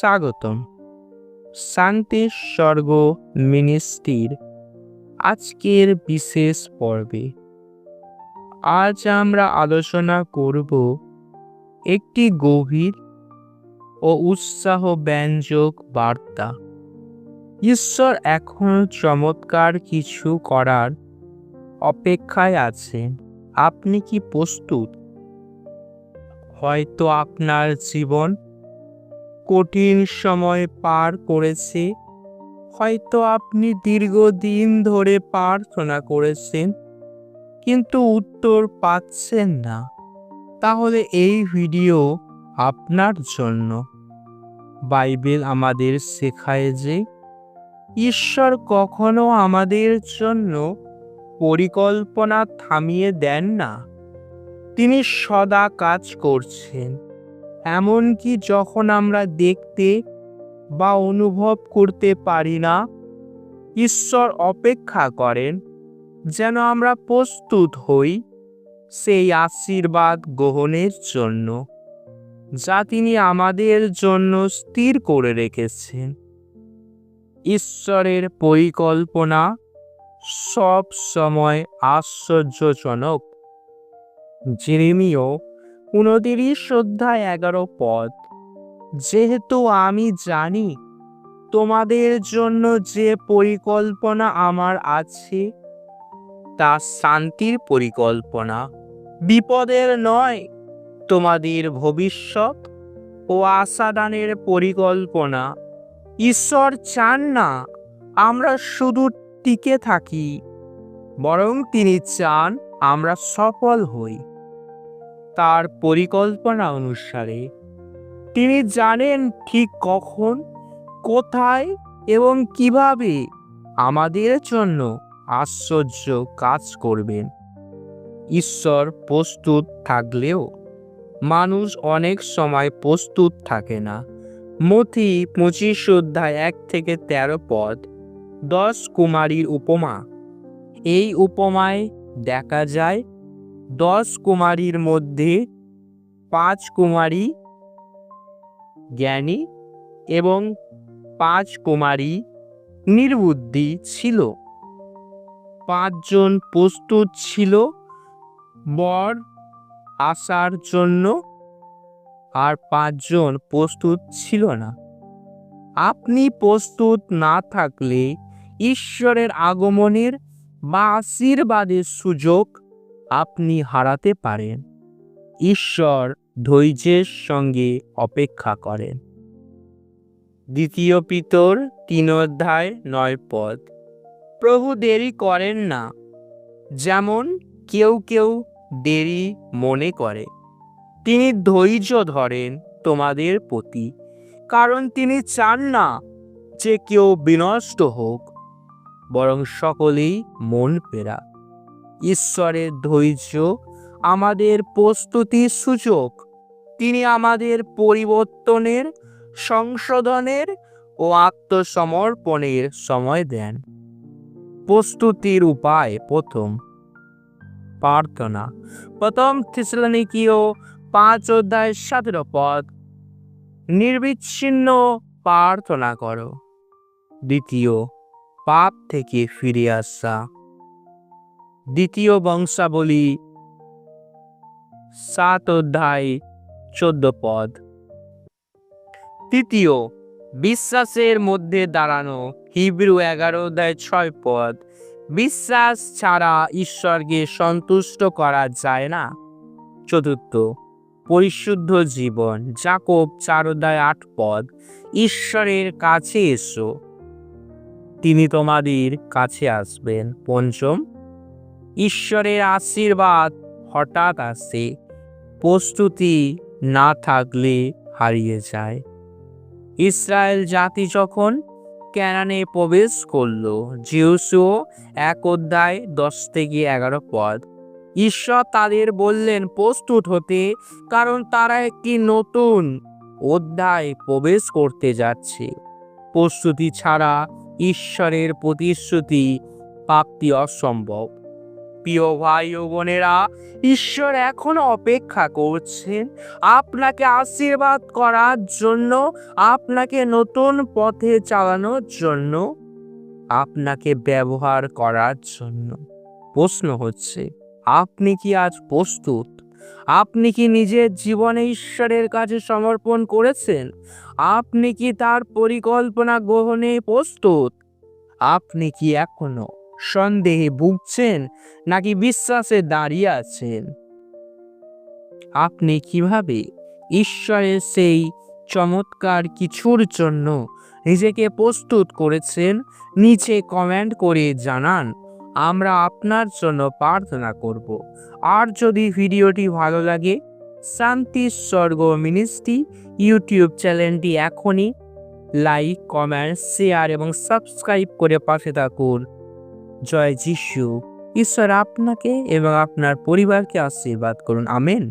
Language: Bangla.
স্বাগতম। শান্তির স্বর্গ মিনিস্ট্রির আজকের বিশেষ পর্বে। আজ আমরা আলোচনা করব একটি গভীর ও উৎসাহ ব্যঞ্জক বার্তা। ঈশ্বর এখন চমৎকার কিছু করার অপেক্ষায় আছেন আপনি কি প্রস্তুত? হয়তো আপনার জীবন কঠিন সময় পার করেছে। হয়তো আপনি দীর্ঘদিন ধরে প্রার্থনা করেছেন, কিন্তু উত্তর পাচ্ছেন না। তাহলে এই ভিডিও আপনার জন্য। বাইবেল আমাদের শেখায় যে, ঈশ্বর কখনো আমাদের জন্য পরিকল্পনা থামিয়ে দেন না। তিনি সদা কাজ করছেন। এমনকি যখন আমরা দেখতে বা অনুভব করতে পারি না, ঈশ্বর অপেক্ষা করেন যেন আমরা প্রস্তুত হই সেই আশীর্বাদ গ্রহণের জন্য, যা তিনি আমাদের জন্য স্থির করে রেখেছেন। ঈশ্বরের পরিকল্পনা সব সময় আশ্চর্যজনক। জেরেমিও উনতিরিশ অধ্যায় এগারো পদ। যেহেতু আমি জানি তোমাদের জন্য যে পরিকল্পনা আমার আছে, তা শান্তির পরিকল্পনা। বিপদের নয়, তোমাদের ভবিষ্যৎ ও আশাদানের পরিকল্পনা। ঈশ্বর চান না, আমরা শুধু টিকে থাকি। বরং তিনি চান আমরা সফল হই। তার পরিকল্পনা অনুসারে, তিনি জানেন ঠিক কখন, কোথায় এবং কীভাবে আমাদের জন্য আশ্চর্য কাজ করবেন। ঈশ্বর প্রস্তুত থাকলেও, মানুষ অনেক সময় প্রস্তুত থাকে না। মথি পঁচিশ অধ্যায় এক থেকে তেরো পদ দশ কুমারীর উপমা। এই উপমায় দেখা যায় দশ কুমারীর মধ্যে পাঁচ কুমারী জ্ঞানী এবং পাঁচ কুমারী নির্বুদ্ধি ছিল। পাঁচজন প্রস্তুত ছিল বর আসার জন্য আর পাঁচজন প্রস্তুত ছিল না। আপনি প্রস্তুত না থাকলে ঈশ্বরের আগমনের বা আশীর্বাদের সুযোগ আপনি হারাতে পারেন। ঈশ্বর ধৈর্যের সঙ্গে অপেক্ষা করেন। দ্বিতীয় পিতর তিন অধ্যায় নয় পদ। প্রভু দেরি করেন না, যেমন কেউ কেউ দেরি মনে করে। তিনি ধৈর্য ধরেন তোমাদের প্রতি, কারণ তিনি চান না যে কেউ বিনষ্ট হোক। বরং সকলেই মন ফেরা। ঈশ্বরের ধৈর্য আমাদের প্রস্তুতির সূচক তিনি আমাদের পরিবর্তনের, সংশোধনের ও আত্মসমর্পণের সময় দেন। প্রস্তুতির উপায় প্রথম। প্রার্থনা। প্রথম থিসলানিকীয় পাঁচ অধ্যায় সতেরো পদ। নির্বিচ্ছিন্ন প্রার্থনা করো। দ্বিতীয়। পাপ থেকে ফিরে আসা। দ্বিতীয় বংশাবলী, সাত অধ্যায়, চোদ্দ পদ। তৃতীয়, বিশ্বাসের মধ্যে দাঁড়ানো, হিব্রু এগারো অধ্যায় ছয় পদ। বিশ্বাস ছাড়া ঈশ্বরকে সন্তুষ্ট করা যায় না। চতুর্থ, পরিশুদ্ধ জীবন জাকব চার অধ্যায় আট পদ। ঈশ্বরের কাছে এসো। তিনি তোমাদের কাছে আসবেন। পঞ্চম, ঈশ্বরের আশীর্বাদ হঠাৎ আসে, প্রস্তুতি না থাকলে হারিয়ে যায়। ইসরায়েল জাতি যখন ক্যানানে প্রবেশ করল, জিউসুও এক অধ্যায় দশ থেকে এগারো পদ, ঈশ্বর তাদের বললেন, প্রস্তুত হতে, কারণ তারা একটি নতুন অধ্যায় প্রবেশ করতে যাচ্ছে। প্রস্তুতি ছাড়া ঈশ্বরের প্রতিশ্রুতি প্রাপ্তি অসম্ভব। প্রিয় ভাই ও বোনেরা, ঈশ্বর এখনও অপেক্ষা করছেন আপনাকে আশীর্বাদ করার জন্য, আপনাকে নতুন পথে চালানোর জন্য, আপনাকে ব্যবহার করার জন্য। প্রশ্ন হচ্ছে, আপনি কি আজ প্রস্তুত? আপনি কি নিজের জীবনে ঈশ্বরের কাছে সমর্পণ করেছেন? আপনি কি তার পরিকল্পনা গ্রহণে প্রস্তুত? আপনি কি এখনও সন্দেহে ভুগছেন নাকি বিশ্বাসে দাঁড়িয়ে আছেন? আপনি কীভাবে ঈশ্বরের সেই চমৎকার কিছুর জন্য নিজেকে প্রস্তুত করেছেন? নিচে কমেন্ট করে জানান। আমরা আপনার জন্য প্রার্থনা করব। আর যদি ভিডিওটি ভালো লাগে, শান্তি স্বর্গ মিনিস্ট্রি ইউটিউব চ্যানেলটি এখনই লাইক, কমেন্ট, শেয়ার এবং সাবস্ক্রাইব করে পাশে থাকুন। জয় যিশু। ঈশ্বর আপনাকে এবং আপনার পরিবারকে আশীর্বাদ করুন। আমেন।